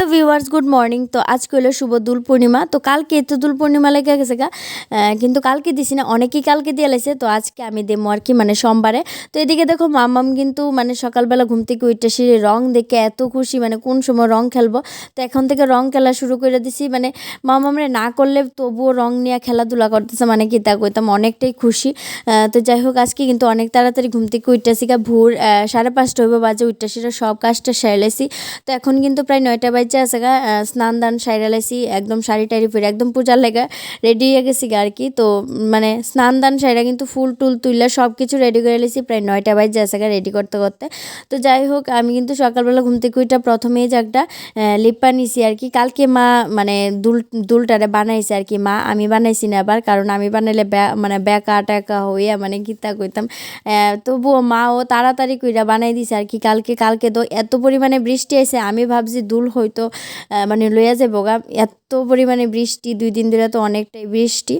Hello viewers, good morning. তো আজকে হলো শুভ দুল পূর্ণিমা। তো কালকে তো দুল পূর্ণিমা লেগে গেছে গা। কিন্তু কালকে দিছি না, অনেকেই কালকে দিয়ে লাইছে। তো আজকে আমি দেবো আর কি মানে সোমবারে। তো এদিকে দেখো, মামাম কিন্তু মানে সকালবেলা ঘুম থেকে উঠতে সে রং দেখে এত খুশি মানে কোন সময় রং খেলব। তো এখন থেকে রং খেলা শুরু করে দিছি মানে মামামরে না করলে তবুও রং নিয়ে খেলাধুলা করতেছে মানে কি তা কইতাম, অনেকটাই খুশি। তো যাই হোক, আজকে কিন্তু অনেক তাড়াতাড়ি ঘুম থেকে উঠতেছি গা। ভোর সাড়ে পাঁচটা হইব, বাজে উঠতে সেটা সব কাজটা সেরেলেছি তো এখন কিন্তু প্রায় নয়টা বাজে। আছে গা স্নান দান সাইরালাইছি একদম শাড়ি টাড়ি পরে একদম পূজার লেগা রেডি হয়ে গেছি গা আর কি। তো মানে স্নান দান সাইরা কিন্তু ফুল টুল তুললে সব কিছু রেডি করে লেছি প্রায় নয়টা বাজে আছে গা রেডি করতে করতে। তো যাই হোক, আমি কিন্তু সকালবেলা ঘুম থেকে উইটা প্রথমেই যে একটা লিপ্পা নিছি আর কি। কালকে মা মানে দুল, দুলটারে বানাইছে আর কি মা, আমি বানাইছি না আবার, কারণ আমি বানাইলে মানে ব্যাকা টাকা হইয়া মানে গীতা কইতাম। তবুও মাও তাড়াতাড়ি কইরা বানাই দিছে আর কি কালকে। কালকে তো এত পরিমাণে বৃষ্টি আইছে, আমি ভাবছি দুল হয়তো আহ, মানে লইয়া যাব গা। এত পরিমাণে বৃষ্টি দুই দিন ধরে তো অনেকটাই বৃষ্টি।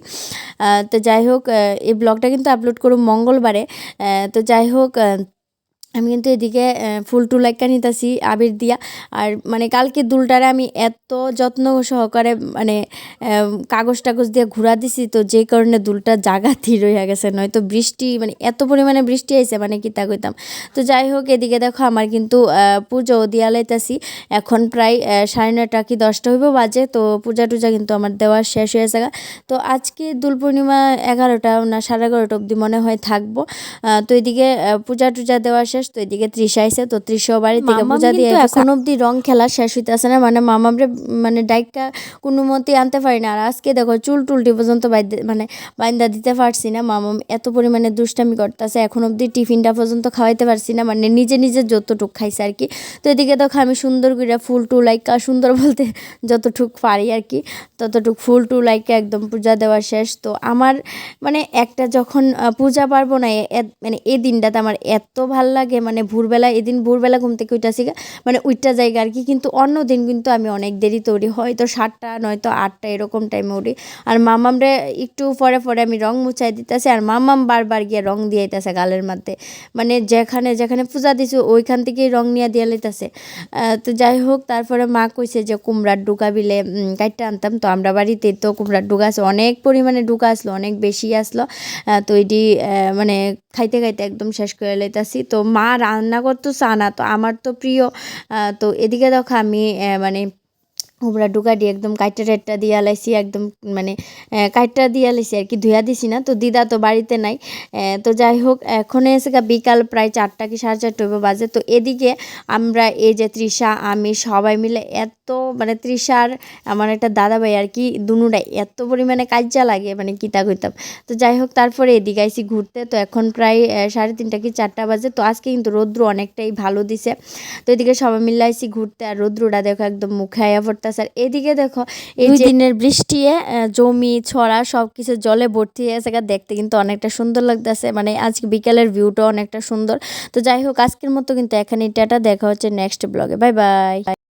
তো যাই হোক এই ব্লগটা কিন্তু আপলোড করুন মঙ্গলবারে। তো যাই হোক আমি কিন্তু এদিকে ফুল টুল একটা নিতেছি, আবির দিয়া। আর মানে কালকে দুলটারে আমি এত যত্ন সহকারে মানে কাগজ টাগজ দিয়ে ঘুরা দিছি, তো যে কারণে দুলটা জাগা জাগাতি রইয়া গেছে। নয়তো বৃষ্টি মানে এত পরিমাণে বৃষ্টি আইছে মানে কি তা কইতাম। তো যাই হোক, এদিকে দেখো আমার কিন্তু পুজো দিয়া লাইতাছি এখন প্রায় সাড়ে নয়টা কি দশটা হইব বাজে, তো পূজা টুজা কিন্তু আমার দেওয়া শেষ হয়ে গা। তো আজকে দুল পূর্ণিমা এগারোটা না সাড়ে এগারোটা অবধি মনে হয় থাকব। তো এদিকে পূজা টুজা দেওয়া শেষ তো এদিকে ত্রিশা আইছে তো ত্রিশাও বাড়ি থেকে পূজা দিয়ে এখন অব্দি রং খেলা শেষ হইতেছে না। মানে মামামরে মানে ডাইকা কোনো মতে আনতে পারি না। আর আজকে দেখো চুল টুলটি পর্যন্ত মানে বাইন্দা দিতে পারছি না। মামাম এত পরিমাণে দুষ্টামি করতেছে এখন অব্দি টিফিনটা পর্যন্ত খাওয়াইতে পারছি না। মানে নিজে নিজে যতটুক খাইছে আর কি। তো এদিকে দেখো আমি সুন্দর করে ফুল টুল লাইকা সুন্দর বলতে যতটুক পারি আর কি ততটুক ফুল টুল লাইকা একদম পূজা দেওয়া শেষ। তো আমার মানে একটা যখন পূজা পারব না এ- এ- মানে এই দিনটাতে আমার এত ভালো লাগে মানে ভোরবেলা এদিন ভোরবেলা ঘুম থেকে উঠাছি গা, মানে উঠটা জায়গা আর কি। কিন্তু অন্য দিন কিন্তু আমি অনেক দেরি তৈরি হয়তো সাতটা নয়তো আটটা এরকম টাইমে উঠি। আর মামামরে একটু পরে পরে আমি রং মুছাই দিতেছি আর মামাম বারবার গিয়ে রং দিয়ে দিতেছে গালের মধ্যে। মানে যেখানে যেখানে পূজা দিছি ওইখান থেকেই রং নিয়ে দিয়ে লইতেছে। তো যাই হোক তারপরে মা কইছে যে কুমড়ার ডুকা বিলে কাইটটা আনতাম। তো আমরা বাড়িতে তো কুমড়ার ডুকা আছে অনেক পরিমাণে ডুকা আসলো অনেক বেশি আসলো। তো এটি মানে খাইতে খাইতে একদম শেষ করে লইতাছি। তো মা রান্না করতো সানা তো আমার তো প্রিয়। তো এদিকে দেখো আমি মানে কুমড়া ডুকা দিয়ে একদম কাইটটা টাইটটা দিয়ে লাইছি, একদম মানে কাইটটা দিয়ে লাইছি আর কি ধুয়া দিছি না। তো দিদা তো বাড়িতে নাই। তো যাই হোক, এখন এসে বিকাল প্রায় চারটা কি সাড়ে চারটা বাজে। তো এদিকে আমরা এই যে তৃষা, আমি সবাই মিলে এত মানে তৃষার আমার একটা দাদা ভাই আর কি দুনুটাই এত পরিমাণে কাজা লাগে মানে কিতা কইতাম। তো যাই হোক, তারপরে এদিকে আইসি ঘুরতে। তো এখন প্রায় সাড়ে তিনটা কি চারটা বাজে। তো আজকে কিন্তু রৌদ্র অনেকটাই ভালো দিছে। তো এদিকে সবাই মিলে আইসি ঘুরতে। আর রৌদ্রটা দেখো একদম মুখে আয়া আর এদিকে দেখো এই দিনের বৃষ্টি জমি ছড়া সব কিছু জলে ভর্তি হয়ে গেছে। দেখতে কিন্তু অনেকটা সুন্দর লাগতেছে। মানে আজকে বিকালের ভিউটা অনেকটা সুন্দর। তো যাই হোক আজকের মতো কিন্তু এখানে এটা দেখা হচ্ছে নেক্সট ব্লগে বাই বাই